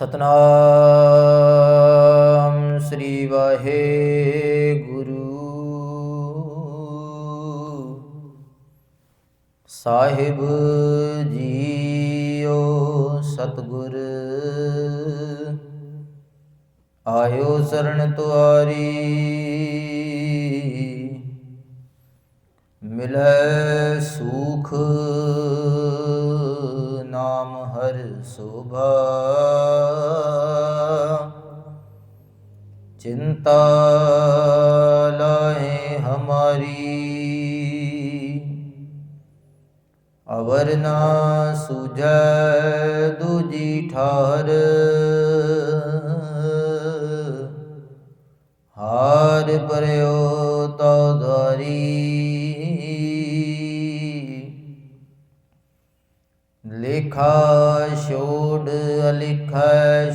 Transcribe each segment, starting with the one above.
ਸਤਨਾਮ ਸ੍ਰੀ ਵਾਹਿਗੁਰੂ। ਸਾਹਿਬ ਜੀਓ ਸਤਗੁਰ ਆਇਓ ਸਰਣ ਤੁਆਰੀ। ਮਿਲੈ ਸੁਖ ਹਰ ਸੋਭਾ ਚਿੰਤਾ ਲਾਏ ਹਮਾਰੀ। ਅਵਰ ਨਾ ਸੁਝੈ ਦੂਜੀ ਠਾਰ। ਛੋੜ ਅਲਿਖੈ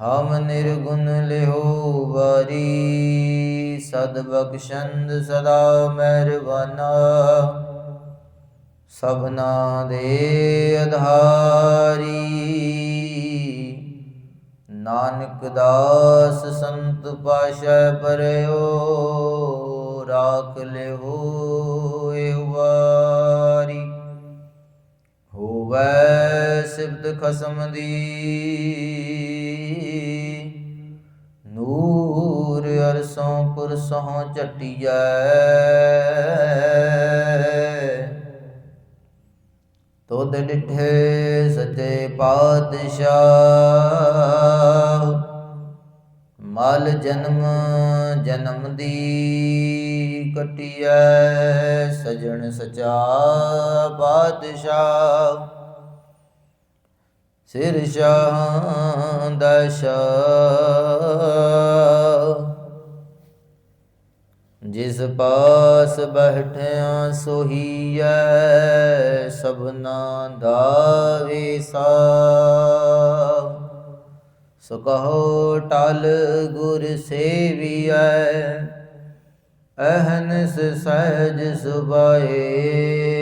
ਹਮ ਨਿਰਗੁਣ ਲਿਓ ਵਾਰੀ। ਸਦ ਬਖਸ਼ੰਦ ਸਦਾ ਮਿਹਰਬਾਨਾ। ਸਭਨਾ ਦੇ ਅਧਾਰੀ ਨਾਨਕ ਦਾਸ ਸੰਤ ਪਾਸ਼ਾ ਪਰਿਓ, ਰਾਖ ਲਿਓ। ਹੋਵੈ ਸਿਬਤ ਖਸਮ ਦੀ। ਨੂਰ ਅਰਸੋਂ ਪੁਰਸੋਂ ਚਟਿਐ ਤੋਦ ਡਿਠੇ ਸੱਚੇ ਪਾਤਸ਼ਾਹ, ਮਲ ਜਨਮ ਜਨਮ ਦੀ ਕਟਿਐ। ਸਜਣ ਸਚਾ ਬਾਦਸ਼ਾਹ ਸਿਰ ਸ਼ਾਹ ਦਸ਼ਾ ਜਿਸ ਪਾਸ ਬਹਿਠਿਆ ਸੋਹੀਐ ਸਭਨਾ ਦਾ ਵਿਸਾ ਸੋ। ਕਹੋ ਟਲ ਗੁਰ ਸੇਵੀਐ ਅਹਨਸ ਸਹਿਜ ਸੁਭਾਏ।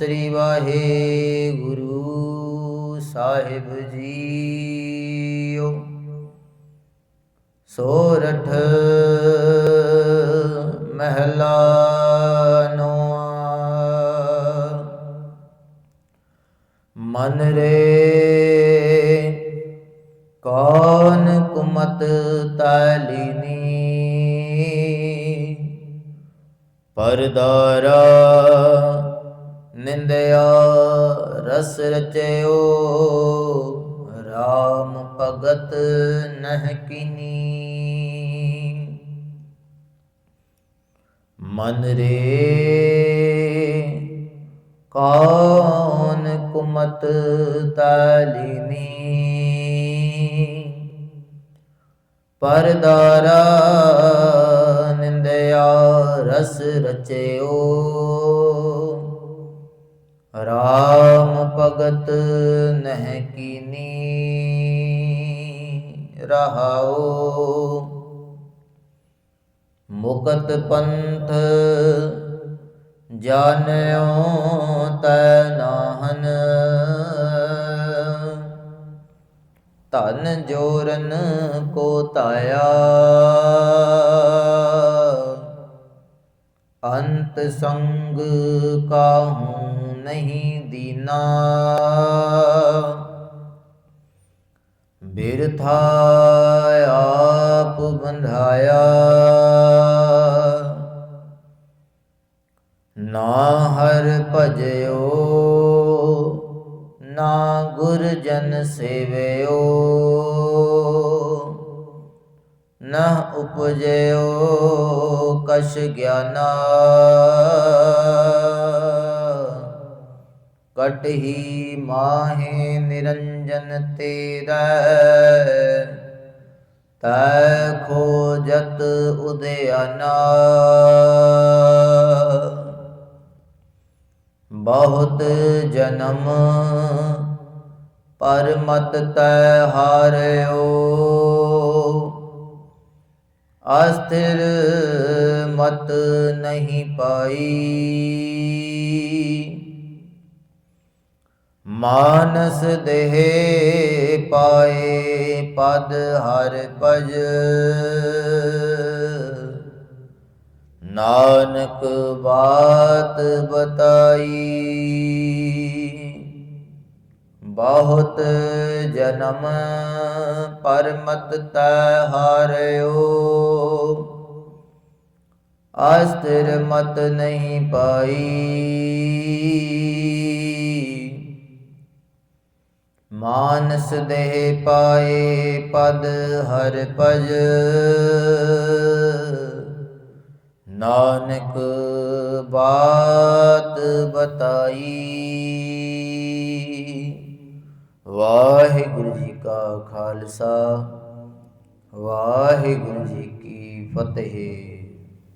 ਸ੍ਰੀ ਵਾਹਿਗੁਰੂ ਸਾਹਿਬ ਜੀਓ। ਸੋਰਠ ਮਹਿਲਾ ਨੋਆ ਮਨ ਰੇ ਕੌਣ ਕੁਮਤ ਤਾਲਿਨੀ ਪਰਦਾਰਾ ਨਿੰਦਿਆ ਰਸ ਰਚਿਓ, ਰਾਮ ਭਗਤ ਨਹ ਕਿਨੀ। ਮਨ ਰੇ ਕੌਣ ਕੁਮਤ ਤਾਲਿਨੀ ਪਰਦਾਰਾ ਨਿੰਦਿਆ ਰਸ ਰਚਿਓ ਰਾਮ ਭਗਤ ਨਹਿ ਕੀਨੀ ਰਹਾਓ ਮੁਕਤ ਪੰਥ ਜਾਣਿਓ ਤੈ ਨਾਹਨ। ਧਨ ਜੋਰਨ ਕੋ ਤਾਇਆ ਅੰਤ ਸੰਗ ਕਾਹੂ ਨਹੀਂ ਦੀਨਾ। ਬਿਰਥਾ ਆਪ ਬੰਧਾਇਆ। ਨਾ ਹਰ ਭਜਿਓ, ਨਾ ਗੁਰ ਜਨ ਸੇਵਿਓ। ਨ ਉਪਜਿਓ ਕਛ ਗਿਆਨਾ। ਕਟਹੀ ਮਾਹੇ ਨਿਰੰਜਨ ਤੇਰਾ। ਤੈ ਖੋਜਤ ਉਦਿਆਨਾ ਬਹੁਤ ਜਨਮ ਪਰ ਮਤ ਤੈ ਹਾਰਿਓ ਅਸਥਿਰ ਮਤ ਨਹੀਂ ਪਾਈ। ਮਾਨਸ ਦੇਹ ਪਾਏ ਪਦ ਹਰ ਭਜ। ਨਾਨਕ ਬਾਤ ਬਤਾਈ। ਬਹੁਤ ਜਨਮ ਪਰਮਤ ਤੈ ਹਾਰਿਓ। ਅਸਥਿਰ ਮਤ ਨਹੀਂ ਪਾਈ। ਮਾਨਸ ਦੇਹ ਪਾਏ ਪਦ ਹਰ ਭਜ। ਨਾਨਕ ਬਾਤ ਬਤਾਈ। ਵਾਹਿਗੁਰੂ ਜੀ ਕਾ ਖਾਲਸਾ, ਵਾਹਿਗੁਰੂ ਜੀ ਕੀ ਫਤਿਹ।